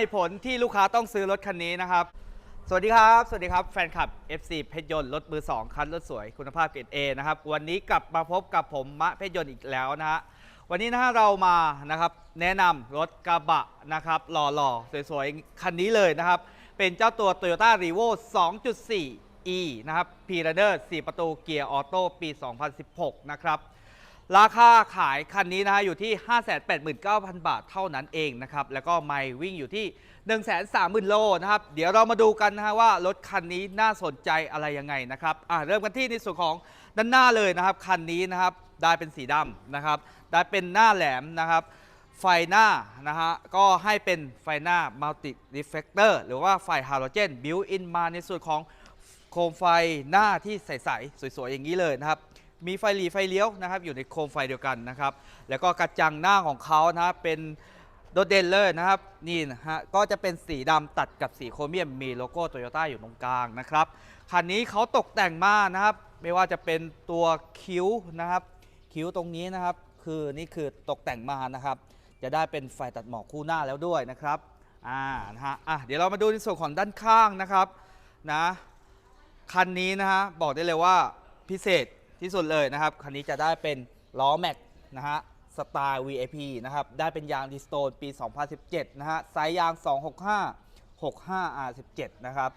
เหตุผลที่ลูกค้าต้องซื้อรถคันนี้นะครับ สวัสดีครับ สวัสดีครับ แฟนคลับ FC เพชรยนต์รถมือ 2 คันรถสวยคุณภาพเกรด A นะครับ วันนี้กลับมาพบกับผมมะเพชรยนต์อีกแล้วนะฮะ วันนี้นะฮะเรามานะครับแนะนำรถกระบะนะครับหล่อๆ สวยๆ คันนี้เลยนะครับ เป็นเจ้าตัว Toyota r e v o 2.4 e นะครับ p r a d e r 4 ประตูเกียร์ออโต้ปี 2016 นะครับ ราคาขายคันนี้นะฮะอยู่ที่ 589,000 บาทเท่านั้นเองนะครับ แล้วก็ไมล์วิ่งอยู่ที่ 130,000 โลนะครับ เดี๋ยวเรามาดูกันนะฮะว่ารถคันนี้น่าสนใจอะไรยังไงนะครับอะเริ่มกันที่ในส่วนของด้านหน้าเลยนะครับ คันนี้นะครับได้เป็นสีดำนะครับ ได้เป็นหน้าแหลมนะครับ ไฟหน้านะฮะก็ให้เป็นไฟหน้า Multi Reflector หรือว่าไฟฮาโลเจน built in มาในส่วนของโคมไฟหน้าที่ใสๆสวยๆอย่างนี้เลยนะครับ มีไฟหลีไฟเลี้ยวนะครับอยู่ในโคมไฟเดียวกันนะครับแล้วก็กระจังหน้าของเขานะครับเป็นโดดเด่นเลยนะครับนี่นะฮะก็จะเป็นสีดำตัดกับสีโครเมียมมีโลโก้โตโยต้าอยู่ตรงกลางนะครับคันนี้เขาตกแต่งมานะครับ ไม่ว่าจะเป็นตัวคิ้วนะครับ คิ้วตรงนี้นะครับ คือนี่คือตกแต่งมานะครับ จะได้เป็นไฟตัดหมอกคู่หน้าแล้วด้วยนะครับอ่านะฮะอะเดี๋ยวเรามาดูในส่วนของด้านข้างนะครับนะคันนี้นะฮะบอกได้เลยว่าพิเศษ ที่สุดเลยนะครับ คันนี้จะได้เป็นล้อแม็กนะฮะสไตล์ VIP นะครับ ได้เป็นยางดิสโตนปี 2017 นะฮะไซส์ยาง 265 65 R17 นะครับ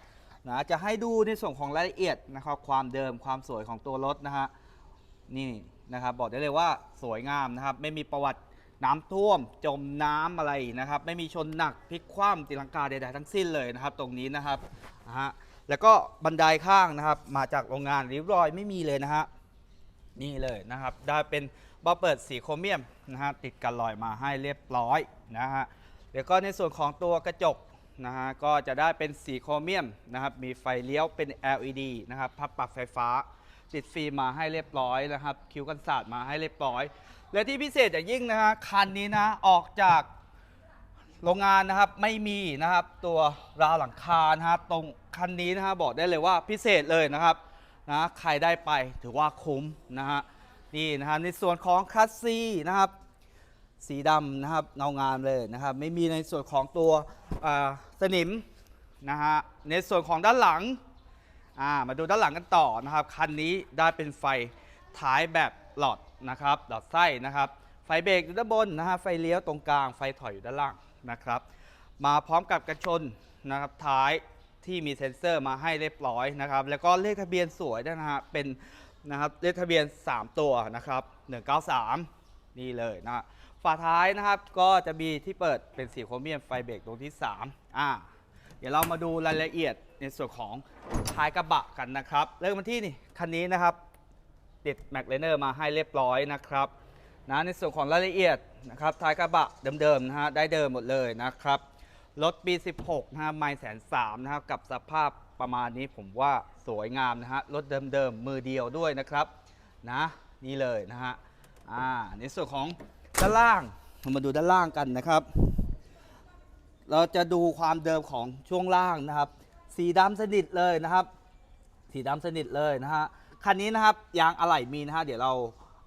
นะจะให้ดูในส่วนของรายละเอียดนะครับ ความเดิมความสวยของตัวรถนะฮะนี่นะครับ บอกได้เลยว่าสวยงามนะครับ ไม่มีประวัติน้ำท่วม จมน้ำอะไรนะครับ ไม่มีชนหนักพลิกคว่ำตีลังกาใดๆทั้งสิ้นเลยนะครับ ตรงนี้นะครับนะฮะแล้วก็บันไดข้างนะครับ มาจากโรงงานริบรอยไม่มีเลยนะฮะ นี่เลยนะครับ ได้เป็นบอเปิดสีโครเมียมนะฮะติดกันลอยมาให้เรียบร้อยนะฮะแล้วก็ในส่วนของตัวกระจกนะฮะก็จะได้เป็นสีโครเมียมนะครับมีไฟเลี้ยวเป็น LED นะครับพับปรับไฟฟ้า ติดฟิล์มมาให้เรียบร้อยนะครับ คิ้วกันศาสตร์มาให้เรียบร้อย และที่พิเศษอย่างยิ่งนะฮะคันนี้นะออกจากโรงงานนะครับไม่มีนะครับตัวราวหลังคานะฮะตรงคันนี้นะฮะบอกได้เลยว่าพิเศษเลยนะครับ นะใครได้ไปถือว่าคุ้มนะฮะนี่นะฮะในส่วนของคัสซีนะครับ สีดำนะครับเงางามเลยนะครับ ไม่มีในส่วนของตัวสนิมนะฮะในส่วนของด้านหลังามาดูด้านหลังกันต่อนะครับคันนี้ได้เป็นไฟท้ายแบบหลอดนะครับหลอดไส้นะครับ ไฟเบรกอยู่ด้านบนนะฮะไฟเลี้ยวตรงกลางไฟถอยอยู่ด้านล่างนะครับ มาพร้อมกับกันชนนะครับท้าย ที่มีเซ็นเซอร์มาให้เรียบร้อยนะครับ แล้วก็เลขทะเบียนสวยด้วยนะฮะเป็นนะครับเลขทะเบียน 3 ตัวนะครับ 193 นี่เลยนะฝาท้ายนะครับก็จะมีที่เปิดเป็นสีโครเมียมไฟเบรกตรงที่3อ่าเดี๋ยวเรามาดูรายละเอียดในส่วนของท้ายกระบะกันนะครับ เริ่มกันที่นี่คันนี้นะครับติดแม็กเลเนอร์มาให้เรียบร้อยนะครับนะในส่วนของรายละเอียดนะครับท้ายกระบะเดิมๆนะฮะได้เดิมหมดเลยนะครับ รถปี 16 นะฮะไมล์แสนสามนะครับกับสภาพประมาณนี้ผมว่าสวยงามนะฮะรถเดิมๆ มือเดียวด้วยนะครับนะนี่เลยนะฮะอ่าในส่วนของด้านล่างเรามาดูด้านล่างกันนะครับ เราจะดูความเดิมของช่วงล่างนะครับ สีดำสนิทเลยนะครับ สีดำสนิทเลยนะฮะคันนี้นะครับยางอะไหล่มีนะฮะเดี๋ยวเรา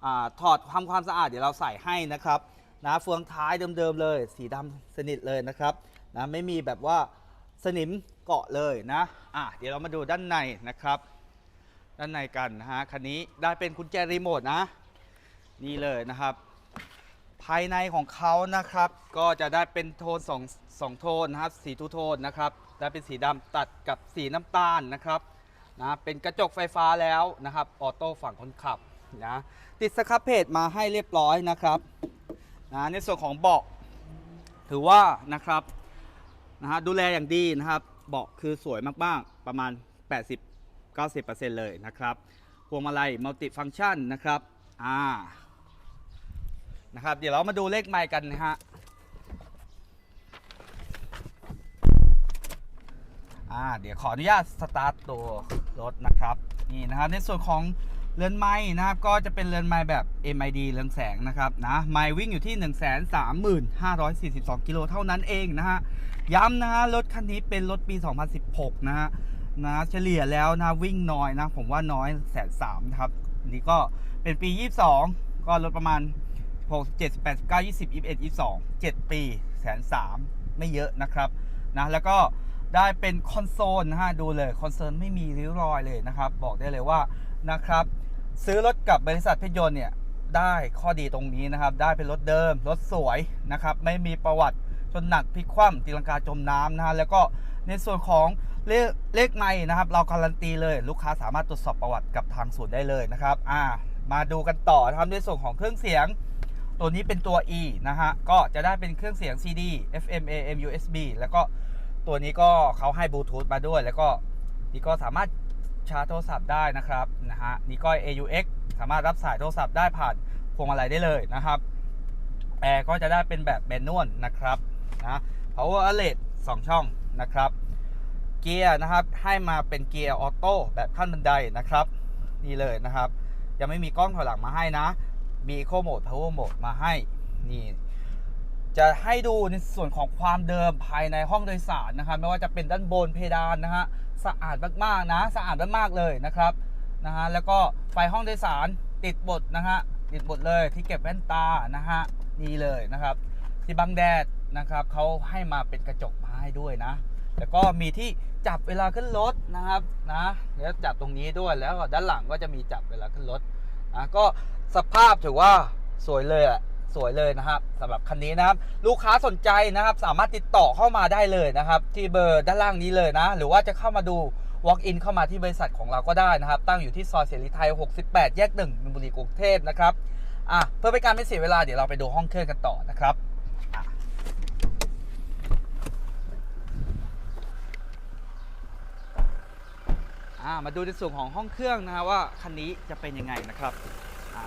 อาถอดทำความสะอาดเดี๋ยวเราใส่ให้นะครับนะเฟืองท้ายเดิมๆเลย สีดำสนิทเลยนะครับ นะไม่มีแบบว่าสนิมเกาะเลยนะอะเดี๋ยวเรามาดูด้านในนะครับ ด้านในกันนะฮะคันนี้ได้เป็นกุญแจรีโมทนะ นี่เลยนะครับ ภายในของเขานะครับ ก็จะได้เป็นโทนสองสองโทนนะครับสีทูโทนนะครับได้เป็นสีดำตัดกับสีน้ำตาลนะครับนะเป็นกระจกไฟฟ้าแล้วนะครับออโต้ฝั่งคนขับนะติดสครับเพจมาให้เรียบร้อยนะครับนะในส่วนของเบาะถือว่านะครับ นะฮะดูแลอย่างดีนะครับเบาะคือสวยมากๆประมาณ 80-90%เลยนะครับพวงมาลัยมัลติฟัง c t ชันนะครับอ่านะครับ เดี๋ยวเรามาดูเลขไมล์กันนะฮะอ่าเดี๋ยวขออนุญาตสตาร์ทตัวรถนะครับนี่นะครับในส่วนของ เรือนไม้นะครับ ก็จะเป็นเรือนไม้แบบ MID เรืองแสงนะครับนะไมล์วิ่งอยู่ที่ 135,42กิโลเท่านั้นเองนะฮะย้ำนะฮะรถคันนี้เป็นรถปี 2016 นะฮะนะเฉลี่ยแล้วนะวิ่งน้อยนะ ผมว่าน้อยแสนสามครับนนี้ก็เป็นปี 22 ก็ลดประมาณ 6 7 8 9 20 21 22 7 ปีแสนสามไม่เยอะนะครับนะแล้วก็ได้เป็นคอนโซลนะฮะดูเลยคอนโซลไม่มีริ้วรอยเลยนะครับ บอกได้เลยว่านะครับ ซื้อรถกับบริษัทพชรยนต์เนี่ยได้ข้อดีตรงนี้นะครับ ได้เป็นรถเดิม รถสวยนะครับ ไม่มีประวัติชนหนักพลิกคว่ำตีลังกาจมน้ำนะฮะแล้วก็ในส่วนของเลขเลขไม่นะครับ เราการันตีเลยลูกค้าสามารถตรวจสอบประวัติกับทางศูนย์ได้เลยนะครับอ่ามาดูกันต่อนะครับในส่วนของเครื่องเสียง ตัวนี้เป็นตัว E นะฮะก็จะได้เป็นเครื่องเสียง CD FM AM USB แล้วก็ตัวนี้ก็เขาให้บลูทูธมาด้วย แล้วก็นี่ก็สามารถ ชาร์จโทรศัพท์ได้นะครับนะฮะนี่ก็ AUX สามารถรับสายโทรศัพท์ได้ผ่านพวงมาลัยได้เลยนะครับแอร์ก็จะได้เป็นแบบแมนนวลนะครับนะ Power Outlet 2 ช่องนะครับ เกียร์นะครับให้มาเป็นเกียร์ออโต้แบบขั้นบันไดนะครับ นี่เลยนะครับ ยังไม่มีกล้องถอยหลังมาให้นะ มี Eco Mode Power Mode มาให้นี่ จะให้ดูในส่วนของความเดิมภายในห้องโดยสารนะครับไม่ว่าจะเป็นด้านบนเพดานนะฮะสะอาดมากๆนะสะอาดมากๆเลยนะครับนะฮะแล้วก็ไฟห้องโดยสารติดบทนะฮะติดบทเลยที่เก็บแว่นตานะฮะนี่เลยนะครับ ที่บังแดดนะครับเขาให้มาเป็นกระจกมาให้ด้วยนะ แล้วก็มีที่จับเวลาขึ้นรถนะครับนะแล้วจับตรงนี้ด้วยแล้วด้านหลังก็จะมีจับเวลาขึ้นรถนะก็สภาพถือว่าสวยเลยอะ สวยเลยนะครับสำหรับคันนี้นะครับ ลูกค้าสนใจนะครับ สามารถติดต่อเข้ามาได้เลยนะครับ ที่เบอร์ด้านล่างนี้เลยนะ หรือว่าจะเข้ามาดู walk in เข้ามาที่บริษัทของเราก็ได้นะครับ ตั้งอยู่ที่ซอยเสรีไทย 68 แยกหนึ่งมินบุรีกรุงเทพนะครับอะเพื่อเป็นการไม่เสียเวลาเดี๋ยวเราไปดูห้องเครื่องกันต่อนะครับอ่ามาดูในส่วนของห้องเครื่องนะครับว่าคันนี้จะเป็นยังไงนะครับอ่า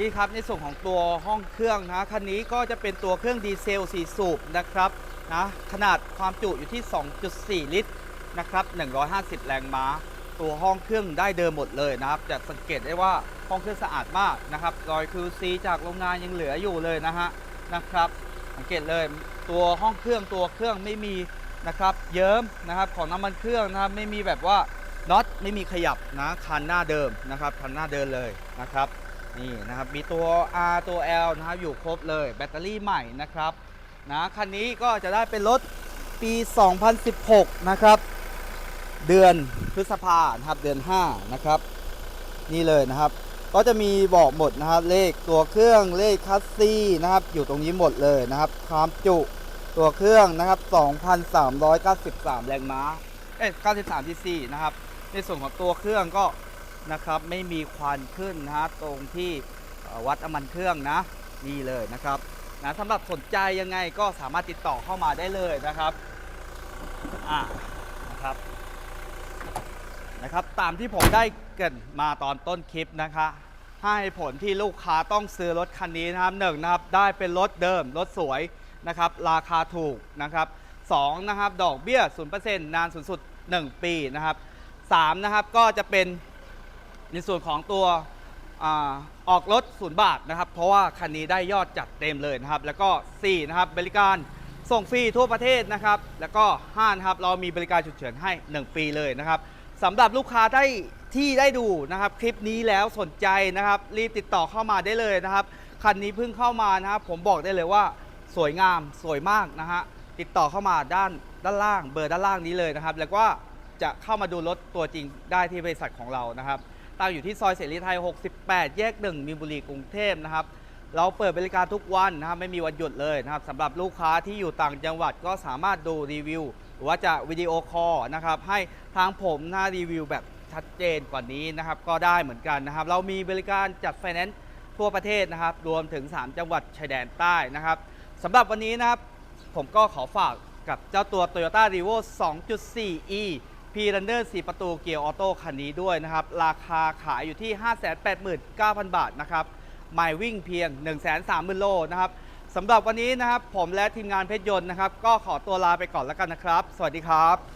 นี่ครับในส่วนของตัวห้องเครื่องนะคันนี้ก็จะเป็นตัวเครื่องดีเซล 4 สูบนะครับนะขนาดความจุอยู่ที่ 2.4 ลิตรนะครับ150 แรงม้า ตัวห้องเครื่องได้เดิมหมดเลยนะครับ จะสังเกตได้ว่าห้องเครื่องสะอาดมากนะครับรอย QC จากโรงงานยังเหลืออยู่เลยนะฮะนะครับ สังเกตเลยตัวห้องเครื่องตัวเครื่องไม่มีนะครับเยิ้มนะครับของน้ำมันเครื่องนะครับไม่มีแบบว่าน็อตไม่มีขยับนะคันหน้าเดิมนะครับคันหน้าเดินเลยนะครับ นี่นะครับมีตัว R ตัว L นะครับอยู่ครบเลยแบตเตอรี่ใหม่นะครับนะคันนี้ก็จะได้เป็นรถปี 2016 นะครับ เดือนพฤษภานะครับเดือน 5 นะครับ นี่เลยนะครับ ก็จะมีบอกหมดนะครับเลขตัวเครื่องเลขคัสซี่นะครับ อยู่ตรงนี้หมดเลยนะครับ ความจุตัวเครื่องนะครับ 2,393 แรงม้าเอ้ย93 cc นะครับ ในส่วนของตัวเครื่องก็ นะครับ ไม่มีควันขึ้นนะตรงที่วัดน้ำมันเครื่องนะนี่เลยนะครับนะสำหรับสนใจยังไงก็สามารถติดต่อเข้ามาได้เลยนะครับอ่านะครับนะครับตามที่ผมได้เกินมาตอนต้นคลิปนะคะให้ผลที่ลูกค้าต้องซื้อรถคันนี้นะครับหนึ่งนะครับได้เป็นรถเดิมรถสวยนะครับราคาถูกนะครับสองนะครับดอกเบี้ย 0%นานสูงสุด 1 ปีนะครับสามนะครับก็จะเป็น ในส่วนของตัวอออกรถศูนย์บาทนะครับ เพราะว่าคันนี้ได้ยอดจัดเต็มเลยนะครับ แล้วก็ 4 นะครับ บริการส่งฟรีทั่วประเทศนะครับ แล้วก็ 5 นะครับ เรามีบริการฉุกเฉินให้ 1 ปีเลยนะครับสำหรับลูกค้าได้ที่ได้ดูนะครับ คลิปนี้แล้วสนใจนะครับ รีบติดต่อเข้ามาได้เลยนะครับ คันนี้เพิ่งเข้ามานะครับ ผมบอกได้เลยว่าสวยงามสวยมากนะฮะติดต่อเข้ามาด้านด้านล่างเบอร์ด้านล่างนี้เลยนะครับ แล้วก็จะเข้ามาดูรถตัวจริงได้ที่บริษัทของเรานะครับ ตั้งอยู่ที่ซอยเสรีไทย 68 แยกหนึ่งมีนบุรีกรุงเทพนะครับ เราเปิดบริการทุกวันนะครับไม่มีวันหยุดเลยนะครับสำหรับลูกค้าที่อยู่ต่างจังหวัดก็สามารถดูรีวิว หรือว่าจะวิดีโอคอลนะครับให้ทางผมหน้ารีวิวแบบชัดเจนกว่านี้นะครับก็ได้เหมือนกันนะครับ เรามีบริการจัดไฟแนนซ์ทั่วประเทศนะครับ รวมถึง 3 จังหวัดชายแดนใต้นะครับสำหรับวันนี้นะครับผมก็ขอฝากกับเจ้าตัว Toyota r e v o 2.4e p r u n n e r 4 ประตูเกียร์ออโต้คันนี้ด้วยนะครับ ราคาขายอยู่ที่ 589,000 บาทนะครับไมายวิ่งเพียง 130,000 โลนะครับสำหรับวันนี้นะครับ ผมและทีมงานเพชรยนต์นะครับ ก็ขอตัวลาไปก่อนแล้วกันนะครับ สวัสดีครับ